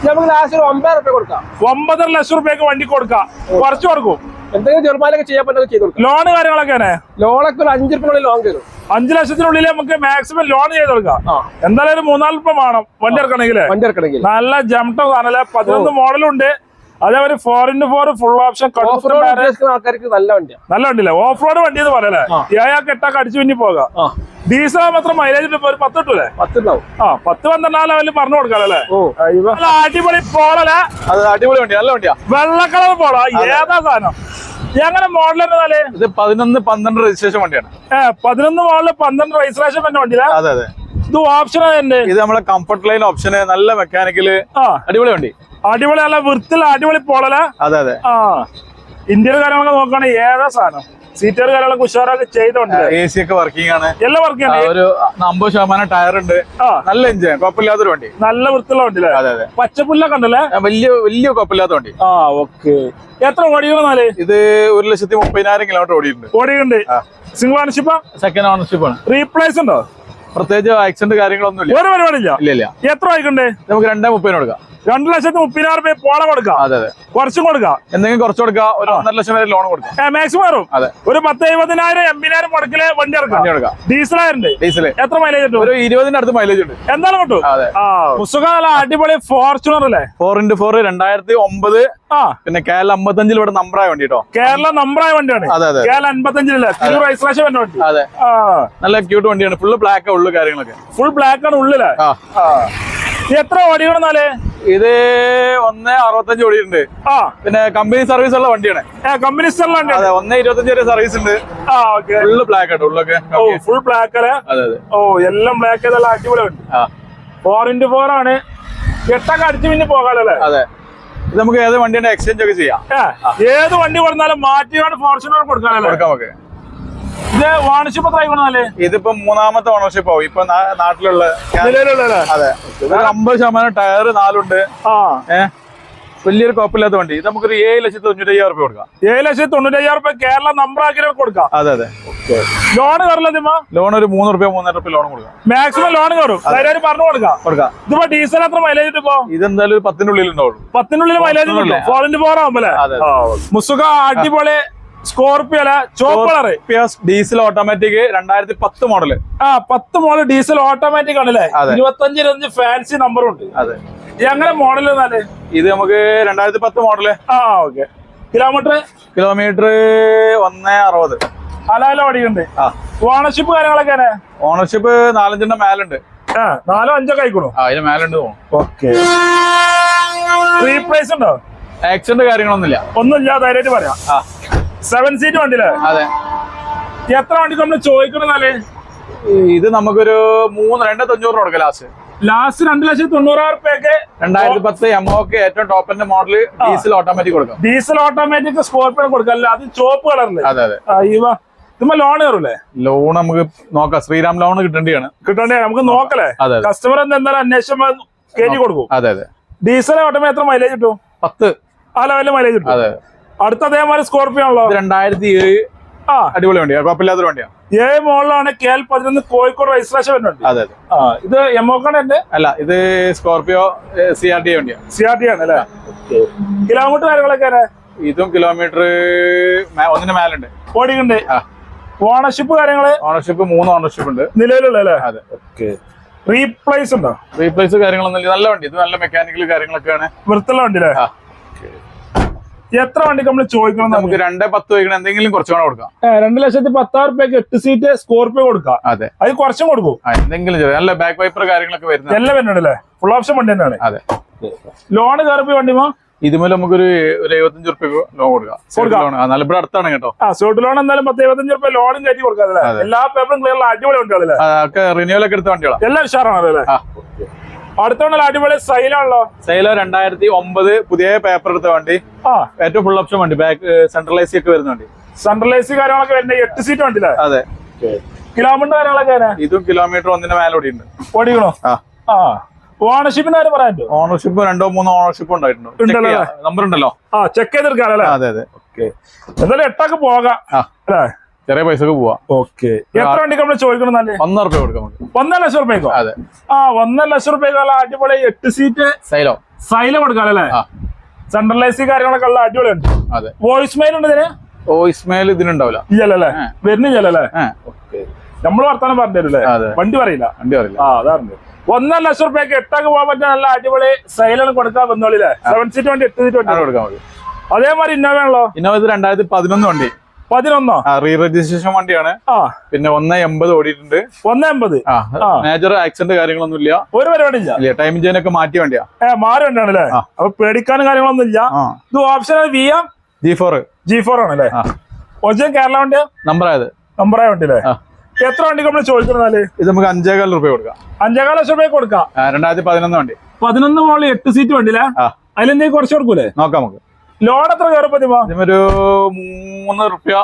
നമുക്ക് ലാസ്റ്റ് ഒമ്പത് റുപ്യ കൊടുക്കാം. ഒമ്പതര ലക്ഷം റുപ്യക്ക് വണ്ടി കൊടുക്കാം. കുറച്ച് കൊടുക്കും. എന്തെങ്കിലും ചെറുപ്പാലൊക്കെ ചെയ്യാൻ പറ്റുന്നത് ചെയ്തു കൊടുക്കാം. ലോണ് കാര്യങ്ങളൊക്കെ ലോണൊക്കെ ഒരു അഞ്ചു റുപ്യ ലോൺ തരും. അഞ്ചു ലക്ഷത്തിനുള്ളിൽ നമുക്ക് മാക്സിമം ലോൺ ചെയ്ത് കൊടുക്കാം. എന്തായാലും മൂന്നാൽ രൂപ വേണം. വണ്ടി ഇറക്കണമെങ്കിൽ വണ്ടി ഇറക്കണമെങ്കിൽ. നല്ല ജംട്ടോ സാധനല്ലേ പതിനൊന്ന് മോഡലുണ്ട് അതേപോലെ four into four full option ആൾക്കാർക്ക് നല്ല വണ്ടി നല്ല വണ്ടിയില്ലേ? ഓഫ് റോഡ് വണ്ടി എന്ന് പറയല്ലേ? ഏഴാൾക്ക് ഏഴാ എട്ടൊക്കെ അടിച്ചു പിന്നെ പോകാം. ഡീസൽ മാത്രം മൈലേജ് ഒരു പത്ത് കിട്ടൂലേ? പത്തുണ്ടാവും. ആ പത്ത് പന്ത്രണ്ടാം ലെവലിൽ പറഞ്ഞു കൊടുക്കാല്ലേ അടിപൊളി പോളല്ലേ? അടിപൊളി വണ്ടി നല്ല വണ്ടിയാ. വെള്ള കളർ പോളാ. ഏതാ സാധനം? എങ്ങനെ മോഡൽ എന്നാൽ ഇത് പതിനൊന്ന് പന്ത്രണ്ട് രജിസ്ട്രേഷൻ വണ്ടിയാണ്. ഏഹ് പതിനൊന്ന് മോഡൽ പന്ത്രണ്ട് രജിസ്ട്രേഷൻ വണ്ടിയാ അതെ അതെ. ഇത് ഓപ്ഷൻ തന്നെ. ഇത് നമ്മളെ കംഫർട്ട് ലൈൻ ഓപ്ഷന് നല്ല മെക്കാനിക്കൽ അടിപൊളി വണ്ടി. അടിപൊളി അല്ല വൃത്തിയുള്ള അടിപൊളി പോളല. അതെ അതെ. ആ. ഇന്ത്യൻ കാര്യങ്ങളൊക്കെ നോക്കുകയാണെങ്കിൽ ഏതാ സാധനം സീറ്റർ കാര്യങ്ങളൊക്കെ ഉഷാറൊക്കെ ചെയ്തോണ്ട് എ സി ഒക്കെ വർക്കിംഗ് ആണ്. എല്ലാം വർക്കിംഗ് ആണ്. ഒരു അമ്പത് ശതമാനം ടയർ ഉണ്ട്. നല്ല എഞ്ചിൻ കുഴപ്പമില്ലാത്തൊരു വണ്ടി. നല്ല വൃത്തിയുള്ള വണ്ടി അതെ അതെ. പച്ചപ്പുല്ലൊക്കെ ഉണ്ടല്ലേ? വലിയ വലിയ കുഴപ്പമില്ലാത്ത വണ്ടി. ആ ഓക്കെ എത്ര ഓടികളെന്നാൽ ഇത് ഒരു ലക്ഷത്തി മുപ്പതിനായിരം കിലോമീറ്റർ ഓടിയിട്ടുണ്ട്. ഓടിയിട്ടുണ്ട്. സിംഗിൾ ഓണർഷിപ്പ് സെക്കൻഡ് ഓണർഷിപ്പാണ് ആണ്. റീപ്ലേസ് ഉണ്ടോ? പ്രത്യേകിച്ച് ആക്സിഡന്റ് കാര്യങ്ങളൊന്നും ഇല്ല ഒരു പരിപാടിയില്ല. ഇല്ല ഇല്ല. എത്ര ആയിക്കണ്ടേ നമുക്ക് രണ്ടേ മുപ്പതിന് കൊടുക്കാം. രണ്ടു ലക്ഷത്തി മുപ്പതിനായിരം രൂപ പോള കൊടുക്കാം. അതെ കുറച്ചും കൊടുക്കാം. എന്തെങ്കിലും കുറച്ച് കൊടുക്കാം ഒരു ഒന്നര ലക്ഷം വരെ ലോൺ കൊടുക്കാം. മാക്സിമം വരും. അതെ. ഒരു പത്ത് എഴുപതിനായിരം എൺപതിനായിരം മുടക്കിൽ വണ്ടി ഇറക്കാം വണ്ടി ആയിരുന്നു ഡീസൽ എത്ര മൈലേജ് ഉണ്ട് ഒരു ഇരുപതിന്റെ അടുത്ത് മൈലേജ് ഉണ്ട്. എന്താണ് കിട്ടും? മുസുഖ നല്ല അടിപൊളി ഫോർച്യൂണർ അല്ലേ? ഫോർ ഇന്റു ഫോർ രണ്ടായിരത്തി ഒമ്പത്. ആ. പിന്നെ കേരള അമ്പത്തഞ്ചിൽ ഇവിടെ നമ്പറായ വണ്ടി കേട്ടോ കേരള നമ്പറായ വണ്ടിയാണ്. കേരള അമ്പത്തഞ്ചിലല്ലേ വണ്ടി. അതെ. നല്ല ക്യൂട്ട് വണ്ടിയാണ്. ഫുള്ള് ബ്ലാക്ക് ഉള്ളു കാര്യങ്ങളൊക്കെ. ഫുൾ ബ്ലാക്ക് ആണ് ഉള്ളിലെ. എത്ര എത്ര ഓടിക്കണമെന്നാൽ ഇത് ഒന്ന് അറുപത്തഞ്ച് ഓടിയിട്ടുണ്ട്. ആ. പിന്നെ കമ്പനി സർവീസ് ഉള്ള വണ്ടിയാണ്. കമ്പനി അതെ ഒന്ന് ഇരുപത്തഞ്ച് വരെ സർവീസ് ഉണ്ട്. ആ ഓക്കെ ഫുള്ള് ബ്ലാക്ക് ആണ് ഉള്ളൊക്കെ. ഓ ഫുൾ ബ്ലാക്ക് അല്ലേ? അതെ അതെ. ഓ എല്ലാം ബ്ലാക്ക് അടിപൊളി ആ. ഫോർ ഇന്റു ഫോർ ആണ്. എട്ടൊക്കെ അടിച്ചു പിന്നെ പോകാനല്ലേ അതെ. നമുക്ക് ഏത് വണ്ടിയുടെ എക്സ്ചേഞ്ച് ഒക്കെ ചെയ്യാം. ഏത് വണ്ടി കൊടുത്താലും മാറ്റിയാണ് ഫോർച്യൂണർ കൊടുക്കാനല്ലേ കൊടുക്കാം നമുക്ക് ഇത് ഓണർഷിപ്പ് കൊടുത്താലേ ഇതിപ്പോ മൂന്നാമത്തെ ഓണർഷിപ്പ് ആവും. ഇപ്പൊ നാട്ടിലുള്ള അതെ. ഒരു അമ്പത് ശതമാനം ടയർ നാലുണ്ട്. ആ. ഏഹ് വലിയൊരു കുഴപ്പമില്ലാത്ത വണ്ടി. ഇത് നമുക്കൊരു ഏഴ് ലക്ഷത്തി തൊണ്ണൂറ്റി അയ്യായിരം റുപ്യ കൊടുക്കാം. ഏഴ് ലക്ഷത്തി തൊണ്ണൂറ്റയ്യായിരം രൂപ കേരള നമ്പർ ആക്കി കൊടുക്കാം. അതെ അതെ. ലോൺ കയറില്ല ലോൺ ഒരു മൂന്ന് റുപ്യ മൂന്നര റുപ്യ ലോൺ കൊടുക്കാം. മാക്സിമം ലോൺ കയറും പറഞ്ഞു കൊടുക്കാം. കൊടുക്കാം. ഇതിപ്പോ ഡീസൽ എത്ര മൈലേജ് ഇപ്പോ ഇതെന്തായാലും ഒരു പത്തിന്റെ ഉള്ളിൽ ഉണ്ടാവുള്ളൂ. പത്തിനുള്ളിൽ മൈലേജ് ഫോറിന്റ്. ഫോർ ഇന്റു ഫോർ ആവുമ്പല്ലേ അതെ മുസുഖ അടിപൊളി സ്കോർപ്പിയോ അല്ല ചോപ്പ് ഡീസൽ ഓട്ടോമാറ്റിക് രണ്ടായിരത്തി പത്ത് മോഡൽ. ആ പത്ത് മോഡൽ ഡീസൽ ഓട്ടോമാറ്റിക് ആണല്ലേ. ഇരുപത്തഞ്ച് ഇരുപത്തഞ്ച് ഫാൻസി നമ്പറും ഉണ്ട് അതെ. എങ്ങനെ മോഡൽ എന്നാൽ ഇത് നമുക്ക് രണ്ടായിരത്തി പത്ത് മോഡൽ. ആ ഓക്കെ. കിലോമീറ്റർ കിലോമീറ്റർ ഒന്ന് അറുപത്. അലാലോ അടിയുണ്ട് ആ. ഓണർഷിപ്പ് കാര്യങ്ങളൊക്കെ ഓണർഷിപ്പ് നാലഞ്ചെണ്ണം മേലുണ്ട്. ആ നാലോ അഞ്ചോ കഴിക്കണു ആ അതിന് മേലുണ്ട് ഓക്കെ. റീപ്ലേസ് ഉണ്ടോ? ആക്സിഡന്റ് കാര്യങ്ങളൊന്നുമില്ല. ഒന്നുമില്ല ധൈര്യമായിട്ട് പറയാം. ആ. സെവൻ സീറ്റ് വണ്ടിയിലെ? അതെ. എത്ര വണ്ടി നമ്മൾ ചോദിക്കണെന്നാൽ ഇത് നമുക്കൊരു മൂന്ന് രണ്ട് തൊണ്ണൂറ് കൊടുക്കാം ലാസ്റ്റ് ലാസ്റ്റ് രണ്ട് ലക്ഷത്തി തൊണ്ണൂറായിരം റുപ്യക്ക് രണ്ടായിരത്തി പത്ത് എംഒക്ക് ഏറ്റവും ടോപ്പിന്റെ മോഡൽ ഡീസൽ ഓട്ടോമാറ്റിക് കൊടുക്കാം. ഡീസൽ ഓട്ടോമാറ്റിക് സ്കോർപ്പിയോ കൊടുക്കാം. അല്ല അത് ചോപ്പ് കളറിൽ അതെ അതെ. ഇതുമ്പോ ലോൺ കയറൂലേ ലോൺ നമുക്ക് നോക്കാം. ശ്രീരാം ലോൺ കിട്ടേണ്ടിയാണ്. കിട്ടണ്ടേ നമുക്ക് നോക്കലേ. കസ്റ്റമർ എന്തായാലും അന്വേഷണം കയറ്റി കൊടുക്കും. അതെ അതെ. ഡീസൽ ഓട്ടോമേ എത്ര മൈലേജ് കിട്ടും? പത്ത്. ആ ലെവലിൽ മൈലേജ് കിട്ടും. അതെ. അടുത്ത അതേമാതിരി സ്കോർപ്പിയോ ആണല്ലോ. രണ്ടായിരത്തി ഏഴ് ആ. അടിപൊളി വണ്ടിയാണ് കുഴപ്പമില്ലാത്തൊരു വണ്ടിയാ. ഏഴ് മോളിലാണ് കെ എൽ പതിനൊന്ന് കോഴിക്കോട് രജിസ്ട്രേഷൻ വരുന്നുണ്ട് അതെ അതെ. ആ ഇത് എമോക്കാണ് എന്റെ അല്ല ഇത് സ്കോർപിയോ സി ആർ ടി വണ്ടിയാണ് സി ആർ ടി ആണ് അല്ലേ? കിലോമീറ്റർ കാര്യങ്ങളൊക്കെ ഇതും കിലോമീറ്റർ ഒന്നിന് മേലുണ്ട്. ഓടിക്കുണ്ട് ഓണർഷിപ്പ് കാര്യങ്ങൾ? ഓണർഷിപ്പ് മൂന്ന് ഓണർഷിപ്പ് ഉണ്ട്. നിലവിലുള്ള അല്ലേ? അതെ. ഓക്കെ. റീപ്ലേസ് ഉണ്ടോ? റീപ്ലേസ് കാര്യങ്ങളൊന്നും ഇല്ല നല്ല വണ്ടി. ഇത് നല്ല മെക്കാനിക്കൽ കാര്യങ്ങളൊക്കെയാണ്. വൃത്തിയുള്ള വണ്ടി അല്ലേ എത്ര വണ്ടി നമ്മൾ ചോദിക്കണം നമുക്ക് രണ്ടേ പത്ത് വയ്ക്കണ എന്തെങ്കിലും കുറച്ച് വേണം കൊടുക്കാം. രണ്ട് ലക്ഷത്തി പത്താറ് രൂപയ്ക്ക് എട്ട് സീറ്റ് സ്കോർപിയോ കൊടുക്കാം. അതെ. അത് കുറച്ചും കൊടുക്കും. എന്തെങ്കിലും നല്ല ബാക്ക് വൈപ്പർ കാര്യങ്ങളൊക്കെ വരുന്നത്. എല്ലാം വരുന്നുണ്ടല്ലേ? ഫുൾ ഓപ്ഷൻ വണ്ടി തന്നെയാണ്. അതെ. ലോൺ കയറിപ്പോ വണ്ടിമോ ഇതുമൂലം നമുക്കൊരു ഒരു എഴുപത്തഞ്ച് റുപ്യ ലോൺ കൊടുക്കാം. കൊടുക്കാം. നല്ല ഇവിടെ അടുത്താണ് കേട്ടോ. ആ സ്യൂട്ട് ലോൺ എന്തായാലും പത്ത് എഴുപത്തഞ്ച് റുപ്യ ലോണും കയറ്റി കൊടുക്കാല്ലേ അതെ. എല്ലാ പേപ്പറും ക്ലിയർ അടിപൊളി വണ്ടികളല്ലേ? ഒക്കെ എടുത്ത വണ്ടികളാണ് എല്ലാം ഉഷാറാണല്ലേ ആ. അടുത്ത വണ്ടി അടിപൊളി സൈലാണല്ലോ സൈലോ രണ്ടായിരത്തി ഒമ്പത് പുതിയ പേപ്പർ എടുത്ത വണ്ടി. ആ. ഏറ്റവും ഫുൾ ഓപ്ഷൻ വണ്ടി. ബാക്ക് സെൻട്രലൈസി ഒക്കെ വരുന്ന വണ്ടി. സെൻട്രലൈസ് കാര്യങ്ങളൊക്കെ വരുന്ന എട്ട് സീറ്റ് വണ്ടിയില്ലേ? അതെ. കിലോമീറ്റർ കാര്യങ്ങളൊക്കെ ഇതും കിലോമീറ്റർ ഒന്നിന്റെ മേലെ ഓടിയുണ്ട് ഓടിക്കണോ? ആ. ആ. ഓണർഷിപ്പിന്റെ കാര്യം പറയാൻ ഓണർഷിപ്പ് രണ്ടോ മൂന്നോ ഓണർഷിപ്പ് ഉണ്ടായിട്ടുണ്ടോ? നമ്പർ ഉണ്ടല്ലോ ആ ചെക്ക് ചെയ്തെടുക്കാനല്ലേ അതെ അതെ. എന്തായാലും എട്ടൊക്കെ പോകാം. അല്ലേ? ചെറിയ പൈസക്ക് പോവാ. ഓക്കെ. എത്ര വണ്ടിക്ക് നമ്മൾ ചോദിക്കണം നല്ല ഒന്നര റുപ്യ കൊടുക്കാം നമുക്ക്. ഒന്നര ലക്ഷം റുപ്യക്കോ അതെ. ആ ഒന്നര ലക്ഷം റുപ്യക്കുള്ള അടിപൊളി എട്ട് സീറ്റ് സൈലോ. സൈലോ ആ. സെൻട്രലൈസി കാര്യങ്ങളൊക്കെ ഉള്ള അടിപൊളി ഉണ്ട് അതെ. വോയിസ് മെയിൽ ഉണ്ട് ഇതിന്? വോയിസ് മെയിൽ ഇതിനുണ്ടാവില്ല. ഇല്ലല്ലേ. വരുന്നില്ലല്ലേ നമ്മൾ വർത്താനം പറഞ്ഞു തരൂല്ലേ അതെ. വണ്ടി പറയില്ല. വണ്ടി പറയില്ല. ആ അതാണ് ഒന്നര ലക്ഷം റുപ്യക്ക് എട്ടൊക്കെ പോകാൻ പറ്റുന്ന നല്ല അടിപൊളി സൈലാണ് കൊടുക്കാൻ വന്നോളില്ലേ സെവൻ സീറ്റ് വണ്ടി എട്ട് സീറ്റ് വണ്ടി. കൊടുക്കാൻ മതി അതേമാതിരി ഇന്നോവ ആണല്ലോ ഇന്നോവ ഇത് രണ്ടായിരത്തി പതിനൊന്ന് വണ്ടി. പതിനൊന്നോ? റീ രജിസ്ട്രേഷൻ വണ്ടിയാണ്. ആ. പിന്നെ ഒന്ന് എൺപത് ഓടിയിട്ടുണ്ട്. ഒന്ന് എൺപത്. മേജർ ആക്സിഡന്റ് കാര്യങ്ങളൊന്നും ഇല്ല ഒരു പരിപാടി ഇല്ല ടൈം ഒക്കെ മാറ്റിയ വണ്ടിയാ. ഏ മാറി വണ്ടിയാണല്ലേ. അപ്പൊ പേടിക്കാനും കാര്യങ്ങളൊന്നും ഇല്ല ഇത് option V M G four G four ആണല്ലേ അല്ലേ? ഒറിജിനൽ കേരള വണ്ടിയാ? നമ്പർ ആയത്. നമ്പറായ വണ്ടി അല്ലേ എത്ര വണ്ടി നമ്മൾ ചോദിക്കുന്നതാൽ ഇത് നമുക്ക് അഞ്ചേകാൽ രൂപ കൊടുക്കാം. അഞ്ചേകാൽ ലക്ഷം രൂപ കൊടുക്കാം. രണ്ടായിരത്തി പതിനൊന്ന് വണ്ടി. പതിനൊന്ന് മോളിൽ എട്ട് സീറ്റ് വണ്ടിയില്ലേ? അതിലെന്തെങ്കിലും കുറച്ച് കൊടുക്കൂലേ? നോക്കാം നമുക്ക്. ലോൺ എത്ര കയറി ഒരു മൂന്ന് റുപ്യ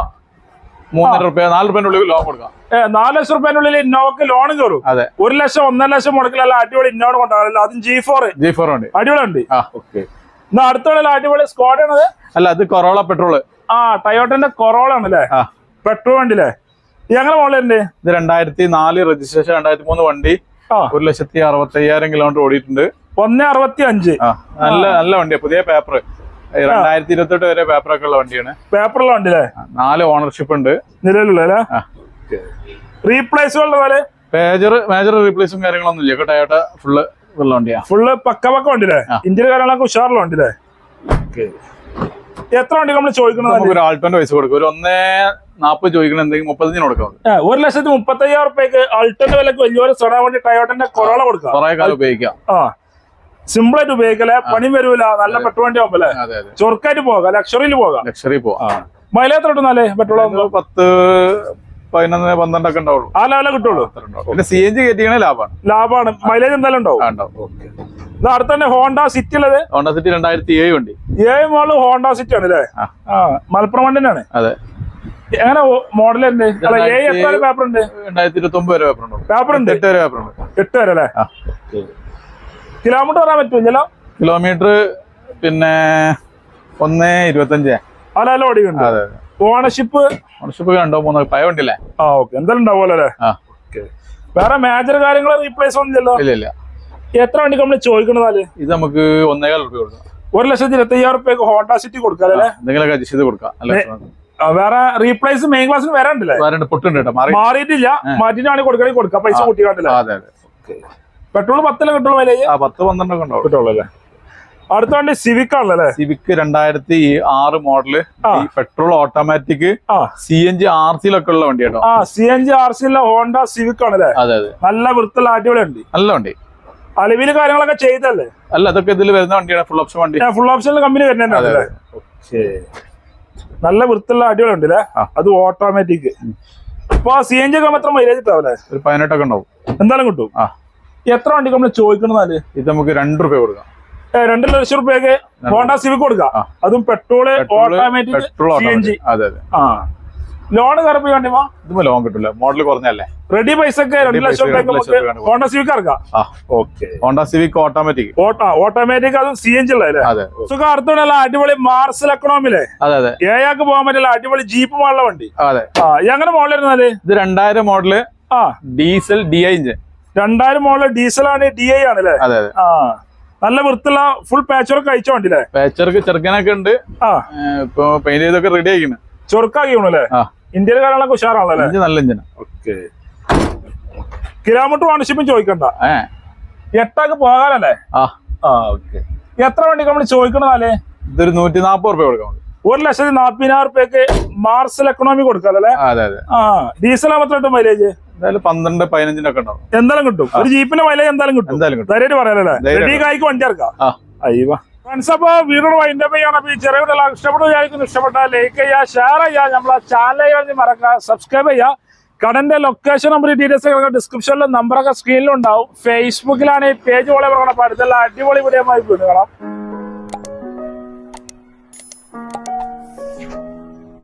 മൂന്നര റുപ്യ നാല് റുപ്യന്റെ ഉള്ളിൽ ലോൺ കൊടുക്കാം. ഏഹ് നാല് ലക്ഷം റുപ്യനുള്ളിൽ ഇന്നോവക്ക് ലോൺ കയറും. അതെ. ഒരു ലക്ഷം ഒന്നര ലക്ഷം മുടക്കിലല്ല അടിപൊളി ഇന്നോട് കൊണ്ടാണല്ലോ അതും ജി ഫോർ ജി ഫോർ ഉണ്ട് അടിപൊളിയുണ്ട്. എന്നാ അടുത്തുള്ള അടിപൊളി സ്കോഡ് ആണത്. അല്ല അത് കൊറോള പെട്രോൾ ആ ടയോട്ടന്റെ കൊറോള ആണല്ലേ? പെട്രോൾ വണ്ടില്ലേ ഞങ്ങളെ മോളുണ്ട് ഇത് രണ്ടായിരത്തി നാല് രജിസ്ട്രേഷൻ രണ്ടായിരത്തി മൂന്ന് വണ്ടി ഒരു ലക്ഷത്തി അറുപത്തി അയ്യായിരം കിലോമീറ്റർ ഓടിയിട്ടുണ്ട്. ഒന്ന് അറുപത്തി അഞ്ച് നല്ല നല്ല വണ്ടിയാ പുതിയ പേപ്പർ രണ്ടായിരത്തി ഇരുപത്തെട്ട് വരെ പേപ്പറൊക്കെ ഉള്ള വണ്ടിയാണ്. പേപ്പറുള്ള വണ്ടി അല്ലേ നാല് ഓണർഷിപ്പ് ഉണ്ട്. നിലവിലുള്ള റീപ്ലേസുകളുടെ പോലെ മേജർ മേജർ റീപ്ലേസും കാര്യങ്ങളൊന്നും ഇല്ല. ടയോട്ട ഫുള്ള് ഉള്ള വണ്ടിയാ. ഫുള്ള് പക്ക പക്ക വണ്ടിയില്ലേ ആ. ഇന്ത്യൻ കാര്യങ്ങളൊക്കെ ഉഷാറുള്ള വണ്ടിയില്ലേ എത്ര വണ്ടി നമ്മൾ ചോദിക്കുന്നത് ഒരു ആൾട്ടോന്റെ പൈസ കൊടുക്കും. ഒരു ഒന്നേ നാപ്പത് ചോദിക്കണം എന്തെങ്കിലും മുപ്പത്തഞ്ചിന് കൊടുക്കാം ഒരു ലക്ഷത്തി മുപ്പത്തയ്യായിരം റുപ്യക്ക് ആൾട്ടോന്റെ വിലക്ക് വലിയൊരു സൊഡ വണ്ടി ടയോട്ടന്റെ കൊറോള കൊടുക്കാം. കുറെ കാലം ഉപയോഗിക്കാം. ആ. സിമ്പിൾ ഉപയോഗിക്കല. പണി വരൂല. നല്ല പെട്രോൾ വണ്ടി ആവുമ്പല്ലേ അതെ അതെ. ചൊറുക്കായിട്ട് പോകാം. ലക്ഷറിയിൽ പോകാം. ലക്ഷറി പോവാം മൈലേജ് എത്ര കിട്ടുന്നാലേ പെട്രോൾ പത്ത് പതിനൊന്ന് പന്ത്രണ്ടൊക്കെ ഉണ്ടാവുള്ളൂ. ആ ലെവലെ കിട്ടുള്ളൂ. പിന്നെ സി എൻ ജി കയറ്റിയാണ് ലാഭമാണ് ലാഭമാണ് മൈലേജ് എന്തായാലും ഉണ്ടാവും. ഇത് അടുത്ത തന്നെ ഹോണ്ട സിറ്റി ഉള്ളത് ഹോണ്ട സിറ്റി രണ്ടായിരത്തി ഏഴ് വണ്ടി. ഏഴ് മോൾ ഹോണ്ട സിറ്റി ആണ് അല്ലേ മലപ്പുറം വണ്ടിനാണ് അതെ. എങ്ങനെ മോഡൽ ഉണ്ട് അല്ല ഏഴ് എത്ര പേപ്പർ ഉണ്ട് രണ്ടായിരത്തി ഇരുപത്തി ഒമ്പത് വരെ പേപ്പർ ഉണ്ട് പേപ്പർ ഉണ്ട് എട്ട് വരെ പേപ്പർ ഉണ്ട് എട്ട് വരെ അല്ലേ കിലോമീറ്റർ പറയാൻ പറ്റുമല്ലോ കിലോമീറ്റർ പിന്നെ ഒന്ന് ഇരുപത്തഞ്ച്. അതെ അതെ. ഓണർഷിപ്പ് ഓണർഷിപ്പ് രണ്ടോ മൂന്നോ പഴയ വണ്ടിയില്ലേ? ആ ഓക്കെ. എന്തായാലും ഉണ്ടാവുമല്ലോ അല്ലേ? വേറെ മേജർ കാര്യങ്ങൾ റീപ്ലേസ് ഒന്നുമില്ലല്ലോ? ഇല്ല ഇല്ല. എത്ര വണ്ടി നമ്മൾ ചോദിക്കണതാൽ ഇത് നമുക്ക് ഒന്നേകാൽ റുപ്യ കൊടുക്കാം. ഒരു ലക്ഷത്തി ഇരുപത്തയ്യായിരം റുപ്യ റുപ്യക്ക് ഹോണ്ട സിറ്റി കൊടുക്കാം അല്ലേ? എന്തെങ്കിലുമൊക്കെ അഡ്ജസ്റ്റ് ചെയ്ത് കൊടുക്കാം. വേറെ റീപ്ലേസ് മെയിൻ ക്ലാസ്സിന് വരാണ്ടല്ലേ പൊട്ടുണ്ട് മാറിയിട്ടില്ല. മാറ്റിട്ടാണെങ്കിൽ കൊടുക്കണമെങ്കിൽ കൊടുക്കാം. പൈസ കൂട്ടി കാട്ടില്ല അതെ അതെ. പെട്രോൾ പത്തല്ലേ കിട്ടുള്ള മൈലേജ് ആ പത്ത് പന്ത്രണ്ടൊക്കെ ഉണ്ടാവും. കിട്ടുള്ളൂ അല്ലേ അടുത്ത വണ്ടി സിവിക് ആണല്ലേ? സിവിക്ക് രണ്ടായിരത്തി ആറ് model petrol automatic C N G R സിയിലൊക്കെ ഉള്ള വണ്ടി കേട്ടോ. ആ C N G R C Honda Civic ആണല്ലേ? അതെ അതെ. നല്ല വൃത്തിയുള്ള അടിപൊളി ഉണ്ട് നല്ല വണ്ടി. അലവിൽ കാര്യങ്ങളൊക്കെ ചെയ്തല്ലേ അല്ല അതൊക്കെ ഇതിൽ വരുന്ന വണ്ടിയാണ് ഫുൾ ഓപ്ഷൻ വണ്ടി. ഫുൾ ഓപ്ഷനിൽ കമ്പനി വരുന്നുണ്ടല്ലേ നല്ല വൃത്തിയുള്ള അടിപൊളി ഉണ്ട് അല്ലേ? അത് ഓട്ടോമാറ്റിക് ഇപ്പൊ സി എൻ ജി ഒക്കെ മാത്രം മൈലേജ് ഇട്ടാവല്ലേ ഒരു പതിനെട്ടൊക്കെ ഉണ്ടാവും. എന്തായാലും കിട്ടും. ആ. എത്ര വണ്ടി നമ്മൾ ചോദിക്കണമെന്നാൽ ഇത് നമുക്ക് രണ്ട് രൂപ കൊടുക്കാം. രണ്ടര രണ്ട് ലക്ഷം റുപ്യക്ക് ഹോണ്ട സിവിക് കൊടുക്കാം. അതും petrol automatic C N G loan കറപ്പി വേണ്ടിമാ ഇതുമ്പോ ലോൺ കിട്ടില്ല മോഡൽ കുറഞ്ഞല്ലേ? റെഡി പൈസക്ക് രണ്ട് ലക്ഷം രൂപയാണ് ഹോണ്ട സിവിക് ഇറക്കാം. ഹോണ്ട സിവിക് ഓട്ടോമാറ്റിക് ഓട്ടോമാറ്റിക് അതും സി എൻ ജി ഉള്ളതല്ലേ സുഖം അടുത്തുള്ള അടിപൊളി മാർസൽ എക്കണോമിലെ അതെ അതെ. ഏയാൾക്ക് പോകാൻ പറ്റില്ല അടിപൊളി ജീപ്പ് മോഡലുള്ള വണ്ടി. അതെ. എങ്ങനെ മോഡൽ ഇരുന്നാൽ ഇത് രണ്ടായിരം മോഡൽ ആ. ഡീസൽ ഡി ഐ ഇഞ്ചിൻ രണ്ടായിരം മോളിൽ ഡീസൽ ആണ് ഡി ഐ ആണ് അല്ലേ ആ നല്ല വൃത്തിയുള്ള ഫുൾ പാച്ച് വർക്ക് അയച്ച വണ്ടി അല്ലേ പേച്ചർക്ക് ചെറുക്കനൊക്കെ ഉണ്ട്. ആ. ഇപ്പൊ പെയിന്റ് ചെയ്തൊക്കെ റെഡി ആയിക്കുന്നു ചൊറുക്കാക്കി അല്ലേ ആ. ഇന്ത്യയിലെ കാര്യങ്ങളൊക്കെ ഉഷാറാണല്ലോ നല്ല എഞ്ചിന് ഓക്കെ. കിലോമീറ്റർ ഓണർഷിപ്പും ചോദിക്കണ്ട. എട്ടാക്ക് പോകാനല്ലേ? ആ. ഓക്കെ. എത്ര വണ്ടി നമ്മൾ ചോദിക്കണതാലേ ഇതൊരു നൂറ്റി നാപ്പത് റുപ്യ കൊടുക്കാം ഒരു ലക്ഷത്തി നാപ്പതിനായിരം റുപ്യക്ക് മാർസൽ എക്കണോമി കൊടുക്കാം അല്ലേ ആ, ഡീസൽ മാത്രമായിട്ട് മൈലേജ് എന്തായാലും പന്ത്രണ്ട് പതിനഞ്ചിനൊക്കെ ഉണ്ടാവും. എന്തായാലും കിട്ടും. ഒരു ജീപ്പിന്റെ മൈലേജ് എന്തായാലും കിട്ടും. എന്തായാലും കിട്ടും. ധൈര്യമായിട്ട് പറയാനല്ലേ റെഡി കായ്ക്ക് വണ്ടി ഇറക്കാം. അയ്യോ ഫ്രണ്ട്സ് അപ്പൊ വീടോട് വൈൻഡ് അപ്പ് ചെയ്യണം ഈ ചെറിയ കുട്ടികൾ ഇഷ്ടപ്പെട്ടു വിചാരിക്കുന്നു. ഇഷ്ടപ്പെട്ടാൽ ലൈക്ക് ചെയ്യുക ഷെയർ ചെയ്യുക. നമ്മളെ ചാനൽ കഴിഞ്ഞ് മറക്കുക സബ്സ്ക്രൈബ് ചെയ്യുക. കടന്റെ ലൊക്കേഷൻ നമ്പർ ഡീറ്റെയിൽസ് ഒക്കെ ഡിസ്ക്രിപ്ഷനിലും നമ്പറൊക്കെ സ്ക്രീനിലും ഉണ്ടാവും. ഫേസ്ബുക്കിലാണ് ഈ പേജ് പോലെ പറയണം അപ്പൊ അടുത്തുള്ള അടിപൊളി വീഡിയോ വീണ്ടും കാണാം.